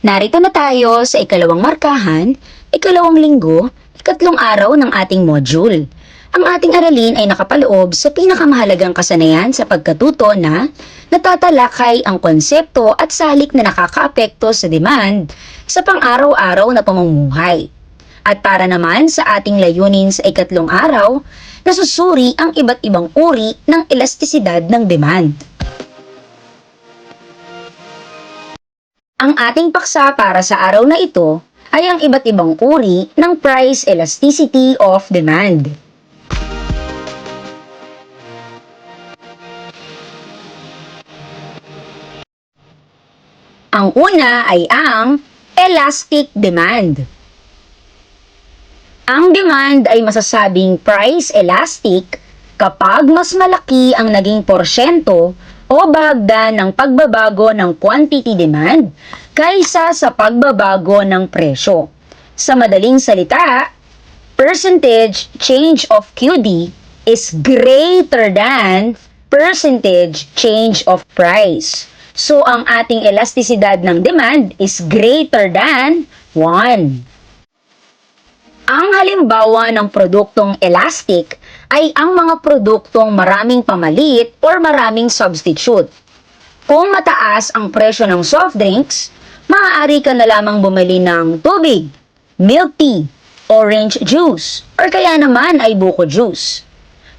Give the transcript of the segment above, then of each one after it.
Narito na tayo sa ikalawang markahan, ikalawang linggo, ikatlong araw ng ating module. Ang ating aralin ay nakapaloob sa pinakamahalagang kasanayan sa pagkatuto na natatalakay ang konsepto at salik na nakakaapekto sa demand sa pang-araw-araw na pamumuhay. At para naman sa ating layunin sa ikatlong araw, nasusuri ang iba't ibang uri ng elastisidad ng demand. Ang ating paksa para sa araw na ito ay ang iba't ibang uri ng price elasticity of demand. Ang una ay ang elastic demand. Ang demand ay masasabing price elastic kapag mas malaki ang naging porsyento o bahagdan ng pagbabago ng quantity demand kaysa sa pagbabago ng presyo. Sa madaling salita, percentage change of QD is greater than percentage change of price. So, ang ating elastisidad ng demand is greater than 1. Ang halimbawa ng produktong elastic ay ang mga produktong maraming pamalit or maraming substitute. Kung mataas ang presyo ng soft drinks, maaari ka na lamang bumili ng tubig, milk tea, orange juice, or kaya naman ay buko juice.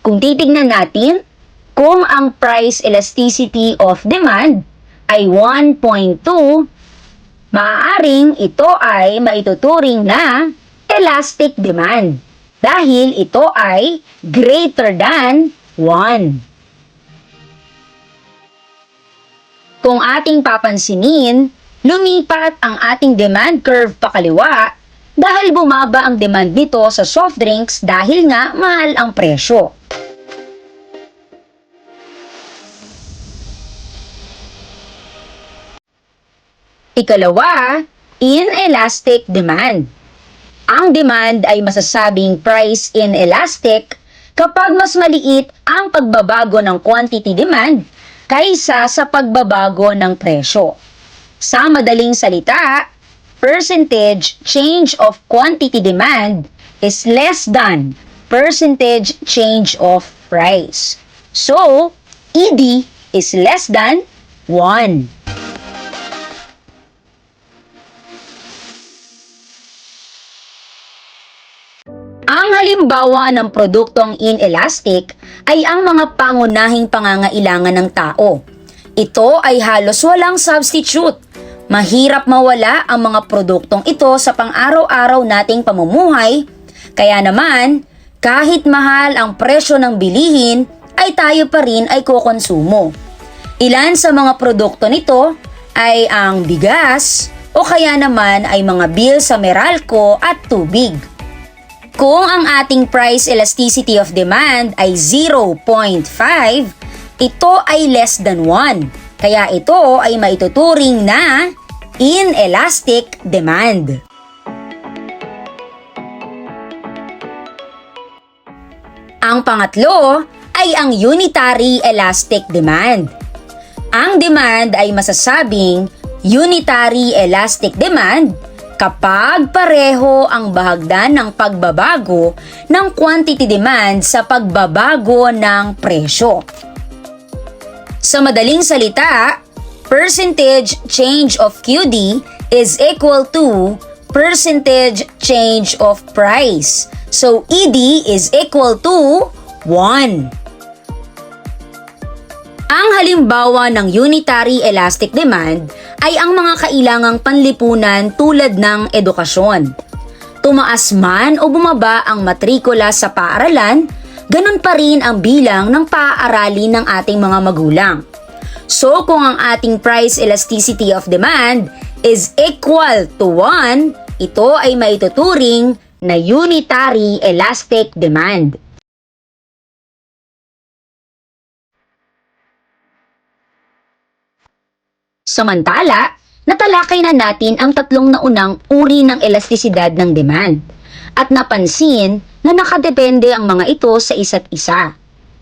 Kung titignan natin, kung ang price elasticity of demand ay 1.2, maaaring ito ay maituturing na elastic demand dahil ito ay greater than 1. Kung ating papansinin, lumipat ang ating demand curve pakaliwa dahil bumaba ang demand nito sa soft drinks dahil nga mahal ang presyo. Ikalawa, inelastic demand. Ang demand ay masasabing price inelastic kapag mas maliit ang pagbabago ng quantity demand kaysa sa pagbabago ng presyo. Sa madaling salita, percentage change of quantity demand is less than percentage change of price. So, ED is less than 1. Halimbawa ng produktong inelastic ay ang mga pangunahing pangangailangan ng tao. Ito ay halos walang substitute. Mahirap mawala ang mga produktong ito sa pang-araw-araw nating pamumuhay. Kaya naman, kahit mahal ang presyo ng bilihin, ay tayo pa rin ay kukonsumo. Ilan sa mga produkto nito ay ang bigas o kaya naman ay mga bill sa Meralco at tubig. Kung ang ating price elasticity of demand ay 0.5, ito ay less than 1. Kaya ito ay maituturing na inelastic demand. Ang pangatlo ay ang unitary elastic demand. Ang demand ay masasabing unitary elastic demand kapag pareho ang bahagdan ng pagbabago ng quantity demand sa pagbabago ng presyo. Sa madaling salita, percentage change of QD is equal to percentage change of price. So ED is equal to 1. Ang halimbawa ng unitary elastic demand ay ang mga kailangang panlipunan tulad ng edukasyon. Tumaas man o bumaba ang matrikula sa paaralan, ganun pa rin ang bilang ng paaaralin ng ating mga magulang. So kung ang ating price elasticity of demand is equal to 1, ito ay maituturing na unitary elastic demand. Samantala, natalakay na natin ang tatlong naunang uri ng elastisidad ng demand at napansin na nakadepende ang mga ito sa isa't isa.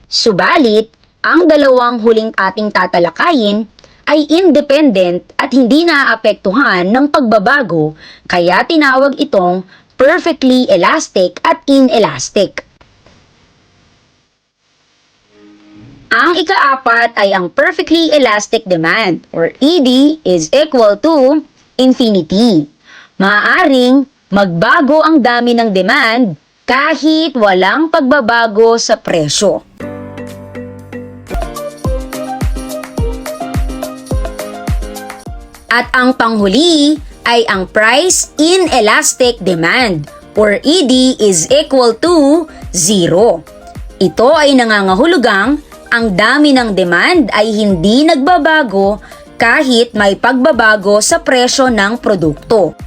Subalit, ang dalawang huling ating tatalakayin ay independent at hindi naaapektuhan ng pagbabago kaya tinawag itong perfectly elastic at inelastic. Ang ikaapat ay ang perfectly elastic demand or ED is equal to infinity. Maaaring magbago ang dami ng demand kahit walang pagbabago sa presyo. At ang panghuli ay ang price inelastic demand or ED is equal to zero. Ito ay nangangahulugang ang dami ng demand ay hindi nagbabago kahit may pagbabago sa presyo ng produkto.